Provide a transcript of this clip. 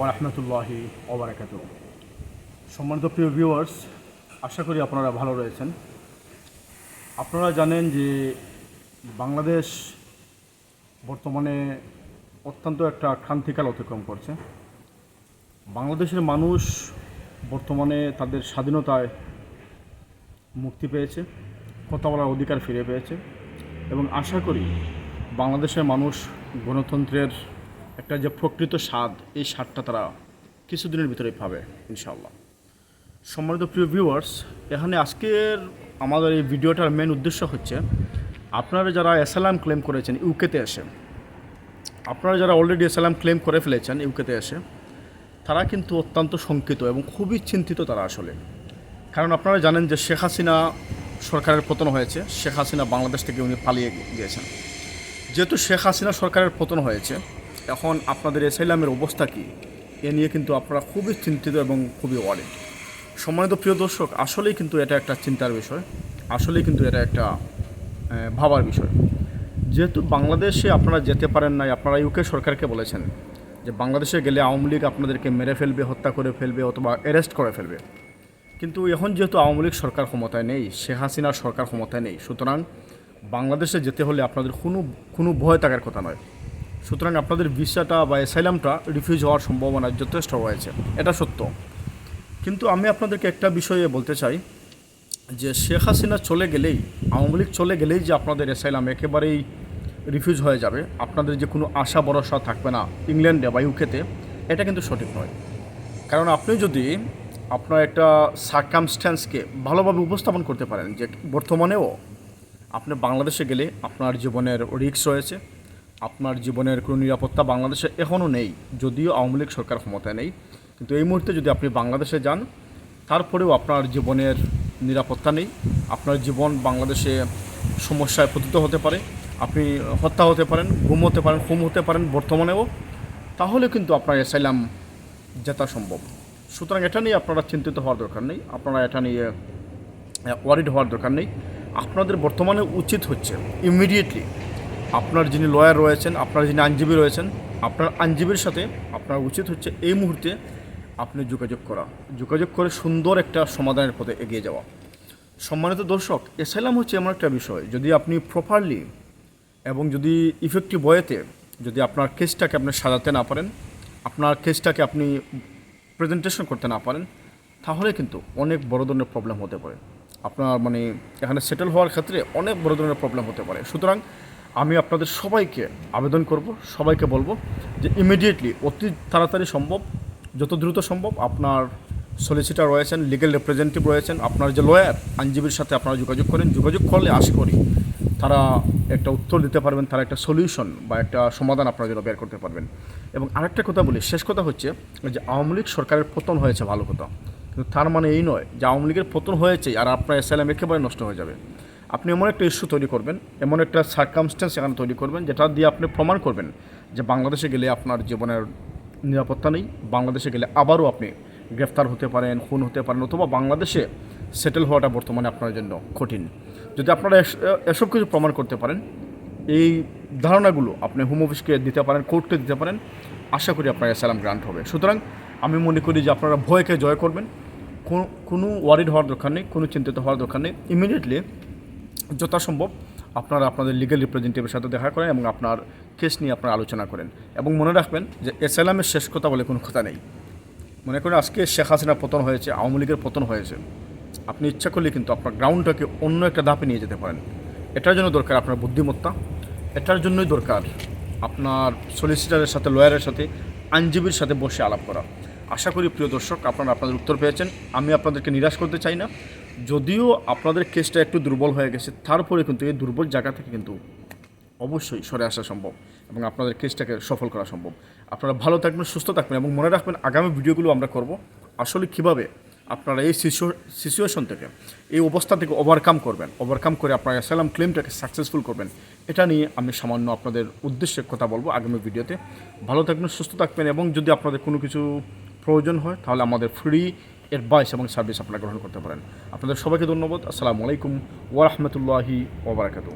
ওরহমতুল্লাহি ওবরাকাত সম্মানিত প্রিয় ভিউয়ার্স আশা করি আপনারা ভালো রয়েছেন। আপনারা জানেন যে বাংলাদেশ বর্তমানে অত্যন্ত একটা ক্রান্তিকাল অতিক্রম করছে। বাংলাদেশের মানুষ বর্তমানে তাদের স্বাধীনতায় মুক্তি পেয়েছে, কথা বলার অধিকার ফিরে পেয়েছে এবং আশা করি বাংলাদেশের মানুষ গণতন্ত্রের একটা যে প্রকৃত স্বাদ, এই স্বাদটা তারা কিছুদিনের ভিতরেই পাবে ইনশাল্লাহ সম্মানিত প্রিয় ভিউয়ার্স এখানে আজকের আমাদের এই ভিডিওটার মেন উদ্দেশ্য হচ্ছে, আপনারা যারা অ্যাসালাম ক্লেম করেছেন ইউকেতে এসে, আপনারা যারা অলরেডি অ্যাসালাম ক্লেম করে ফেলেছেন ইউকেতে এসে, তারা কিন্তু অত্যন্ত শঙ্কিত এবং খুবই চিন্তিত তারা আসলে। কারণ আপনারা জানেন যে শেখ হাসিনা সরকারের পতন হয়েছে, শেখ হাসিনা বাংলাদেশ থেকে উনি পালিয়ে গিয়েছেন। যেহেতু শেখ হাসিনা সরকারের পতন হয়েছে এখন আপনাদের এসাইলামের অবস্থা কী? এ নিয়ে কিন্তু আপনারা খুবই চিন্তিত এবং খুবই ওয়ারিড সম্মানিত প্রিয় দর্শক, আসলেই কিন্তু এটা একটা চিন্তার বিষয়। আসলেই কিন্তু এটা একটা ভাবার বিষয়। যেহেতু বাংলাদেশে আপনারা যেতে পারেন নাই, আপনারা ইউকে সরকারকে বলেছেন যে বাংলাদেশে গেলে আওয়ামী লীগ আপনাদেরকে মেরে ফেলবে, হত্যা করে ফেলবে অথবা অ্যারেস্ট করে ফেলবে। কিন্তু এখন যেহেতু আওয়ামী লীগ সরকার ক্ষমতায় নেই, শেখ হাসিনার সরকার ক্ষমতায় নেই, সুতরাং বাংলাদেশে যেতে হলে আপনাদের কোনো কোনো ভয় থাকার কথা নয়। সুতরাং আপনাদের ভিসাটা বা অ্যাসাইলামটা রিফিউজ হওয়ার সম্ভাবনা যথেষ্ট রয়েছে। এটা সত্য। কিন্তু আমি আপনাদেরকে একটা বিষয়ে বলতে চাই যে শেখ হাসিনা চলে গেলেই, আওয়ামী লীগ চলে গেলেই যে আপনাদের অ্যাসাইলাম একেবারেই রিফিউজ হয়ে যাবে, আপনাদের যে কোনো আশা ভরসা থাকবে না ইংল্যান্ডে বা ইউকেতে, এটা কিন্তু সঠিক নয়। কারণ আপনি যদি আপনার একটা সার্কামস্ট্যান্সকে ভালোভাবে উপস্থাপন করতে পারেন, যে বর্তমানেও আপনি বাংলাদেশে গেলে আপনার জীবনের রিস্ক রয়েছে আপনার জীবনের কোনো নিরাপত্তা বাংলাদেশে এখনও নেই, যদিও আওয়ামী লীগ সরকার ক্ষমতায় নেই। কিন্তু এই মুহূর্তে যদি আপনি বাংলাদেশে যান, তারপরেও আপনার জীবনের নিরাপত্তা নেই। আপনার জীবন বাংলাদেশে সমস্যায় পতিত হতে পারে, আপনি হত্যা হতে পারেন, গুম হতে পারেন খুম হতে পারেন বর্তমানেও। তাহলে কিন্তু আপনার অ্যাসাইলাম জেতা সম্ভব। সুতরাং এটা নিয়ে আপনারা চিন্তিত হওয়ার দরকার নেই, আপনারা এটা নিয়ে ওয়ারিড হওয়ার দরকার নেই। আপনাদের বর্তমানে উচিত হচ্ছে ইমিডিয়েটলি আপনার যিনি লয়ার রয়েছেন, আপনার যিনি আইনজীবী রয়েছেন, আপনার আইনজীবীর সাথে আপনার উচিত হচ্ছে এই মুহূর্তে আপনি যোগাযোগ করা। যোগাযোগ করে সুন্দর একটা সমাধানের পথে এগিয়ে যাওয়া। সম্মানিত দর্শক, এসাইলাম হচ্ছে এমন একটা বিষয়, যদি আপনি প্রপারলি এবং যদি ইফেক্টিভ ওয়েতে যদি আপনার কেসটাকে আপনি সাজাতে না পারেন, আপনার কেসটাকে আপনি প্রেজেন্টেশন করতে না পারেন, তাহলে কিন্তু অনেক বড় ধরনের প্রবলেম হতে পারে। আপনার মানে এখানে সেটেল হওয়ার ক্ষেত্রে অনেক বড় ধরনের প্রবলেম হতে পারে। সুতরাং আমি আপনাদের সবাইকে আবেদন করব, সবাইকে বলব যে ইমিডিয়েটলি অতি তাড়াতাড়ি সম্ভব, যত দ্রুত সম্ভব আপনার সলিসিটার রয়েছেন লিগেল রিপ্রেজেন্টেটিভ রয়েছেন, আপনার যে লয়ার আইনজীবীর সাথে আপনারা যোগাযোগ করেন। যোগাযোগ করলে আশা করি তারা একটা উত্তর দিতে পারবেন, তারা একটা সলিউশন বা একটা সমাধান আপনারা যেন বের করতে পারবেন। এবং আরেকটা কথা বলি, শেষ কথা হচ্ছে যে আওয়ামী লীগ সরকারের পতন হয়েছে ভালো কথা। কিন্তু তার মানে এই নয় যে আওয়ামী লীগের পতন হয়েছে আর আপনার এসএলএম একেবারে নষ্ট হয়ে যাবে। আপনি এমন একটা ইস্যু তৈরি করবেন, এমন একটা সার্কামস্টেন্স এখানে তৈরি করবেন, যেটা দিয়ে আপনি প্রমাণ করবেন যে বাংলাদেশে গেলে আপনার জীবনের নিরাপত্তা নেই, বাংলাদেশে গেলে আবারও আপনি গ্রেফতার হতে পারেন, খুন হতে পারেন, অথবা বাংলাদেশে সেটেল হওয়াটা বর্তমানে আপনার জন্য কঠিন। যদি আপনারা এসব কিছু প্রমাণ করতে পারেন, এই ধারণাগুলো আপনি হোম অফিসকে দিতে পারেন কোর্টকে দিতে পারেন, আশা করি আপনার অ্যাসালাম গ্রান্ট হবে। সুতরাং আমি মনে করি যে আপনারা ভয়কে জয় করবেন কোনো কোনো ওয়ারিড হওয়ার দরকার নেই, কোনো চিন্তিত হওয়ার দরকার নেই। ইমিডিয়েটলি যথাসম্ভব আপনারা আপনাদের লিগ্যাল রিপ্রেজেন্টেটিভের সাথে দেখা করেন এবং আপনার কেস নিয়ে আপনারা আলোচনা করেন। এবং মনে রাখবেন যে এসএলএমের শেষ কথা বলে কোনো কথা নেই। মনে করেন আজকে শেখ হাসিনার পতন হয়েছে, আওয়ামী লীগের পতন হয়েছে। আপনি ইচ্ছা করলে কিন্তু আপনার গ্রাউন্ডটাকে অন্য একটা ধাপে নিয়ে যেতে পারেন। এটার জন্য দরকার আপনার বুদ্ধিমত্তা, এটার জন্যই দরকার আপনার সলিসিটারের সাথে লয়ারের সাথে, আইনজীবীর সাথে বসে আলাপ করা। আশা করি প্রিয় দর্শক, আপনারা আপনাদের উত্তর পেয়েছেন। আমি আপনাদেরকে নিরাশ করতে চাই না। যদিও আপনাদের কেসটা একটু দুর্বল হয়ে গেছে, তারপরে কিন্তু এই দুর্বল জায়গা থেকে কিন্তু অবশ্যই সরে আসা সম্ভব এবং আপনাদের কেসটাকে সফল করা সম্ভব। আপনারা ভালো থাকবেন, সুস্থ থাকবেন এবং মনে রাখবেন আগামী ভিডিওগুলো আমরা করব। আসলে কীভাবে আপনারা এই সিচুয়েশন থেকে, এই অবস্থা থেকে ওভারকাম করবেন ওভারকাম করে আপনারা অ্যাসালাম ক্লেমটাকে সাকসেসফুল করবেন, এটা নিয়ে আমি সামান্য আপনাদের উদ্দেশ্যে কথা বলব আগামী ভিডিওতে। ভালো থাকবেন, সুস্থ থাকবেন এবং যদি আপনাদের কোনো কিছু প্রয়োজন হয়, তাহলে আমাদের ফ্রি অ্যাডভাইস এবং সার্ভিস আপনারা গ্রহণ করতে পারেন। আপনাদের সবাইকে ধন্যবাদ। আসসালামু আলাইকুম ওরহমতুল্লাহি ওবরাকাতু